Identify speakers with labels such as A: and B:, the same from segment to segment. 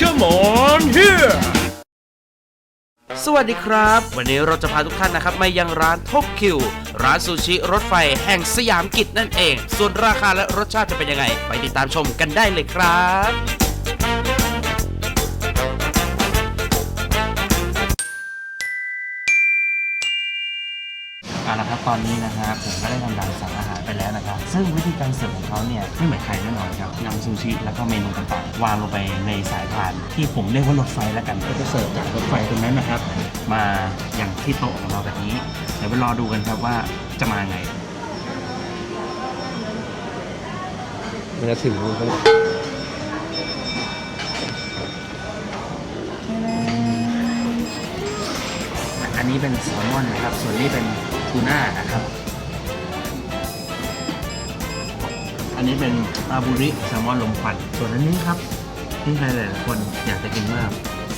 A: Come on here สวัสดีครับ วันนี้เราจะพาทุกท่านนะครับมายังร้านทบคิว ร้านซูชิรถไฟแห่งสยามกิจนั่นเอง ส่วนราคาและรสชาติจะเป็นยังไง ไปติดตามชมกันได้เลยครับ
B: เอาละครับตอนนี้นะฮะผมก็ได้ทำการสั่งอา นะครับซึ่งวิธีการเสิร์ฟของเขาเนี่ยไม่เหมือนใครแน่นอนครับนำซูชิแล้วก็เมนูต่างๆ วางลงไปในสายพานที่ผมเรียกว่ารถไฟแล้วกันก็จะเสิร์ฟจากรถไฟตรงนั้นนะครับ มาอย่างที่โต๊ะของเราแบบนี้เดี๋ยวไปรอดูกันครับว่าจะมาไง
C: มันจะถึงมันก็
B: อันนี้เป็นแซลมอนนะครับ ส่วนนี้เป็นทูน่านะครับ อันนี้เป็นอาบุริแซลมอนลมควัน ส่วนอันนี้ครับที่ใครหลายๆคนอยากจะกินมาก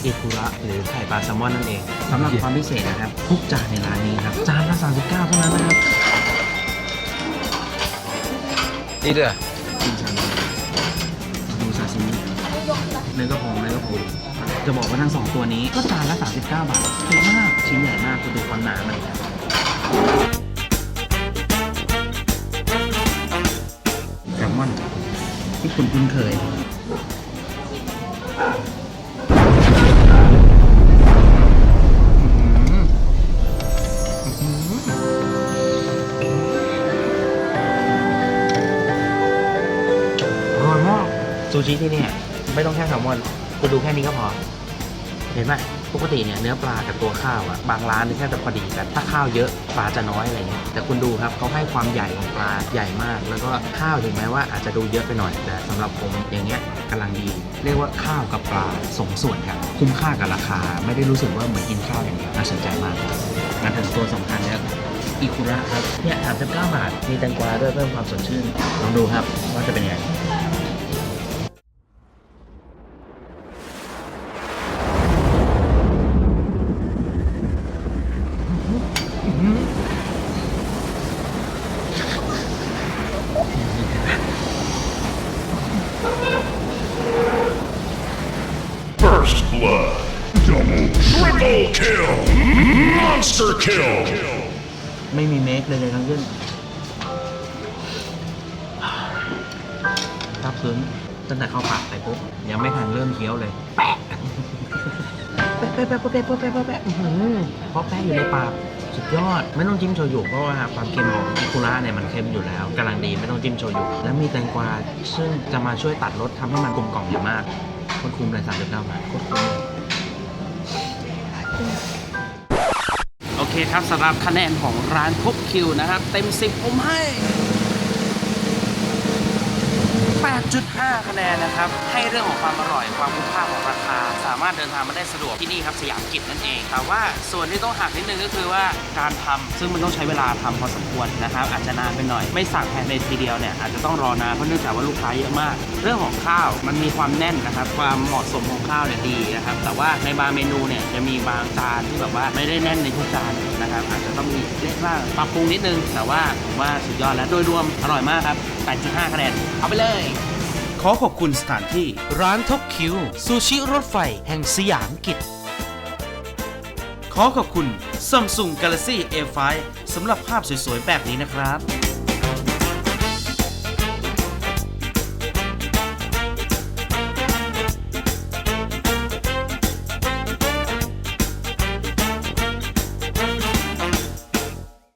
B: เอคุระหรือไข่ปลาแซลมอนนั่นเองสำหรับความพิเศษนะครับ ทุกจานในร้านนี้ครับ จานละ39เท่านั้นนะครับ
C: นี่เด้อ
B: กินชาบูดูซาซิมิเนื้อกระพงเนื้อกระพงจะบอกว่าทั้งสองตัวนี้ก็จานละ39 บาทถูกมากชิ้นใหญ่มากคุณดูความหนามัน คุณคุ้นเคยอร่อยมากซูชิที่นี่ไม่ต้องแค่แซลมอนคุณดูแค่นี้ก็พอ เห็นไหม ปกติเนี่ยเนื้อปลากับตัวข้าวอะบางร้านนี่แค่จะพอดีกันถ้าข้าวเยอะปลาจะน้อยอะไรเงี้ยแต่คุณดูครับเขาให้ความใหญ่ของปลาใหญ่มาก แล้วก็ข้าวถึงแม้ว่าอาจจะดูเยอะไปหน่อย แต่สำหรับผมอย่างเงี้ยกำลังดี เรียกว่าข้าวกับปลาสมส่วนกันคุ้มค่ากับราคา ไม่ได้รู้สึกว่าเหมือนกินข้าวอย่างเดียวน่าสนใจมากงั้นถึงตัวสำคัญเนี่ยอิคุระครับเนี่ย39บาทมีแตงกวาด้วยเพิ่มความสดชื่นลองดูครับว่าจะเป็นยังไง
D: blood. Double, triple kill. Monster kill.
B: ไม่มีเมคเลยทั้งสิ้นรับซึ้งตั้งแต่เข้าปากไปปุ๊บยังไม่ทันเริ่มเคี้ยวเลย แปะแปะแปะแปะแปะแปะแปะเพราะแปะอยู่ในปากสุดยอด ไม่ต้องจิ้มโชยุเพราะว่าความเค็มของอิคุระเนี่ยมันเค็มอยู่แล้วกำลังดีไม่ต้องจิ้มโชยุ และมีแตงกวาซึ่งจะมาช่วยตัดรสทำให้มันกลมกล่อมอย่างมาก คนคุ้มเลย39บาทโคตรคุ้มเลย
A: โอเคครับสำหรับคะแนนของร้านทบคิวนะครับ เต็มสิบผมให้ 8.5คะแนนนะครับ ให้เรื่องของความอร่อยความคุ้มค่าของราคา สามารถเดินทางมาได้สะดวกที่นี่ครับสยามกิจนั่นเอง แต่ว่าส่วนที่ต้องหักนิดนึงก็คือว่าการทำซึ่งมันต้องใช้เวลาทำพอสมควรนะครับอาจจะนานไปหน่อย ไม่สั่งภายในทีเดียวเนี่ยอาจจะต้องรอนานเพราะเนื่องจากว่าลูกค้าเยอะมาก เรื่องของข้าวมันมีความแน่นนะครับ ความเหมาะสมของข้าวเนี่ยดีนะครับแต่ว่าในบางเมนูเนี่ยจะมีบางจานที่แบบว่าไม่ได้แน่นในทุกจานนะครับอาจจะต้องมีเล็กบ้างปรับปรุงนิดนึงแต่ว่าผมว่าสุดยอดแล้วโดยรวมอร่อยมากครับ 8.5 คะแนน เอาไปเลย ขอขอบคุณสถานที่ ร้านทบคิว ซูชิรถไฟแห่งสยามกิจ ขอขอบคุณ Samsung Galaxy A5 สำหรับภาพสวยๆ แบบนี้นะครับ